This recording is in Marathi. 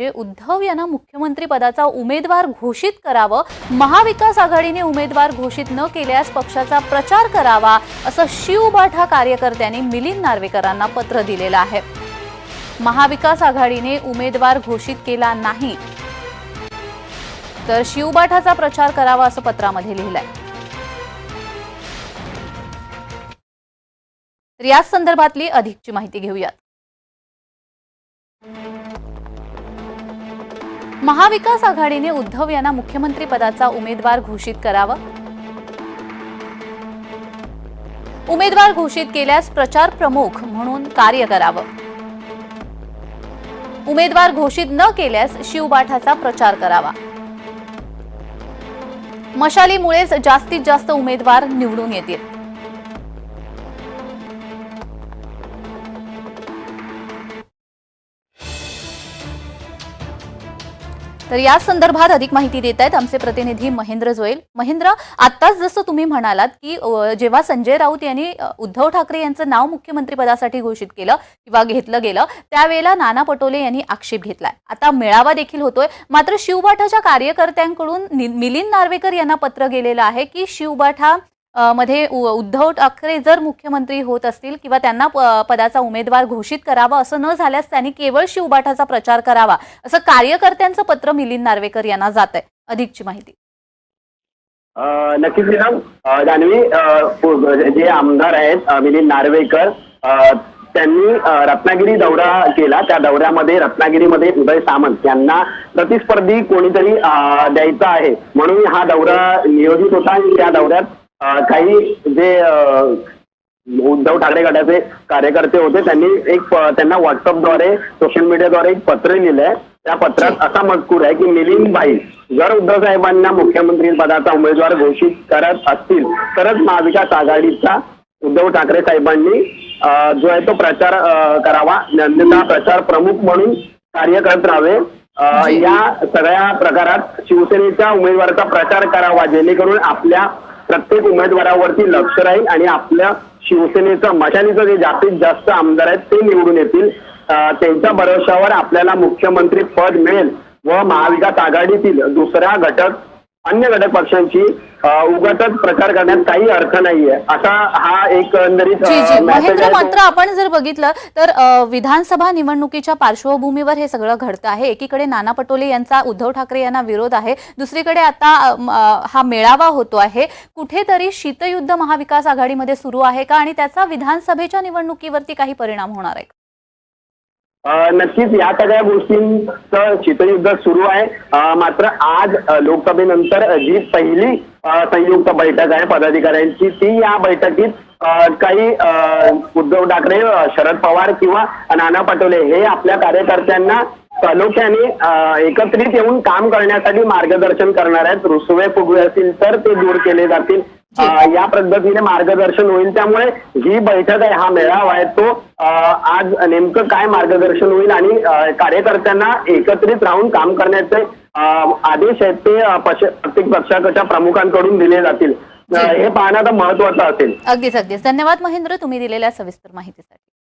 म्हणजे उद्धव यांना मुख्यमंत्री पदाचा उमेदवार घोषित करावं महाविकास आघाडीने उमेदवार घोषित न केल्यास पक्षाचा प्रचार करावा असं शिवबाठा कार्यकर्त्यांनी मिलिंद नार्वेकरांना पत्र दिलेलं आहे. महाविकास आघाडीने उमेदवार घोषित केला नाही. तर शिवबाठाचा प्रचार करावा असं पत्रामध्ये लिहिलंय. तर याच संदर्भातली अधिकची माहिती घेऊयात. महाविकास आघाडीने उद्धव यांना मुख्यमंत्री पदाचा उमेदवार घोषित करावा. उमेदवार घोषित केल्यास प्रचार प्रमुख म्हणून कार्य करावं. उमेदवार घोषित न केल्यास शिवबाठाचा प्रचार करावा. मशालीमुळेच जास्तीत जास्त उमेदवार निवडून येतील. तर या संदर्भात अधिक माहिती देत आहेत आमचे प्रतिनिधी महेंद्र जोईल. महेंद्र आत्ताच जसं तुम्ही म्हणालात की जेव्हा संजय राऊत यांनी उद्धव ठाकरे यांचं नाव मुख्यमंत्रीपदासाठी घोषित केलं किंवा घेतलं गेलं त्यावेळेला नाना पटोले यांनी आक्षेप घेतलाय. आता मेळावा देखील होतोय. मात्र शिवबाठाच्या कार्यकर्त्यांकडून मिलिंद नार्वेकर यांना पत्र गेलेलं आहे की शिवबाठा मध्ये उद्धव ठाकरे जर मुख्यमंत्री होत असतील किंवा त्यांना पदाचा उमेदवार घोषित करावा असं न झाल्यास त्यांनी केवळ शिवबाठाचा प्रचार करावा असं कार्यकर्त्यांचं पत्र मिलिंद नार्वेकर यांना जात आहे अधिकची माहिती. नक्कीच मॅडम जान्हवी जे आमदार आहेत मिलिंद नार्वेकर त्यांनी रत्नागिरी दौरा केला. त्या दौऱ्यामध्ये रत्नागिरीमध्ये उदय सामंत यांना प्रतिस्पर्धी कोणीतरी द्यायचा आहे. म्हणून हा दौरा नियोजित होता आणि त्या दौऱ्यात काही जे उद्धव ठाकरे गटाचे कार्यकर्ते होते त्यांनी एक त्यांना व्हॉट्सअपद्वारे सोशल मीडियाद्वारे एक पत्र लिहिलंय. त्या पत्रात असा मजकूर आहे की मिलिंद भाई जर उद्धव साहेबांना मुख्यमंत्री पदाचा उमेदवार घोषित करत असतील तरच महाविकास आघाडीचा उद्धव ठाकरे साहेबांनी जो आहे तो प्रचार करावा. अन्यथा प्रचार प्रमुख म्हणून कार्य करत राहावे. या सगळ्या प्रकारात शिवसेनेच्या उमेदवाराचा प्रचार करावा जेणेकरून आपल्या प्रत्येक उमेदवारावरती लक्ष राहील आणि आपल्या शिवसेनेचं मशालीचं जे जास्तीत जास्त आमदार आहेत ते निवडून येतील. त्यांच्या भरोशावर आपल्याला मुख्यमंत्री पद मिळेल व महाविकास आघाडीतील दुसरा घटक अन्य घटक पक्षांची अं, उगाचच प्रचार करण्यात काही अर्थ नाहीये. असा हा message महेंद्र मात्र आपण जर बघितलं तर विधानसभा निवडणुकीच्या पार्श्वभूमीवर हे सगळं घडतं आहे. एकीकडे नाना पटोले यांचा उद्धव ठाकरे यांना विरोध आहे. दुसरीकडे आता हा मेळावा होतो आहे. कुठेतरी शीतयुद्ध महाविकास आघाडीमध्ये सुरू आहे का? आणि त्याचा विधानसभेच्या निवडणुकीवरती काही परिणाम होणार आहे नक्कीच या सगळ्या गोष्टींचं शीतयुद्ध सुरू आहे. मात्र आज लोकसभेनंतर जी पहिली संयुक्त बैठक आहे पदाधिकाऱ्यांची ती या बैठकीत काही उद्धव ठाकरे शरद पवार किंवा नाना पटोले हे आपल्या कार्यकर्त्यांना तालुक्याने एकत्रित येऊन काम करण्यासाठी मार्गदर्शन करणार आहेत. रुसवे फुगवे असतील तर ते दूर केले जातील. या पद्धतीने मार्गदर्शन होईल. त्यामुळे ही बैठक आहे हा मेळावा आहे तो आज नेमकं काय मार्गदर्शन होईल आणि कार्यकर्त्यांना एकत्रित राहून काम करण्याचे आदेश आहेत ते प्रत्येक पक्षाच्या प्रमुखांकडून दिले जातील. हे पाहणं आता महत्वाचं असेल. अगदीच अगदीच. धन्यवाद महेंद्र तुम्ही दिलेल्या सविस्तर माहितीसाठी.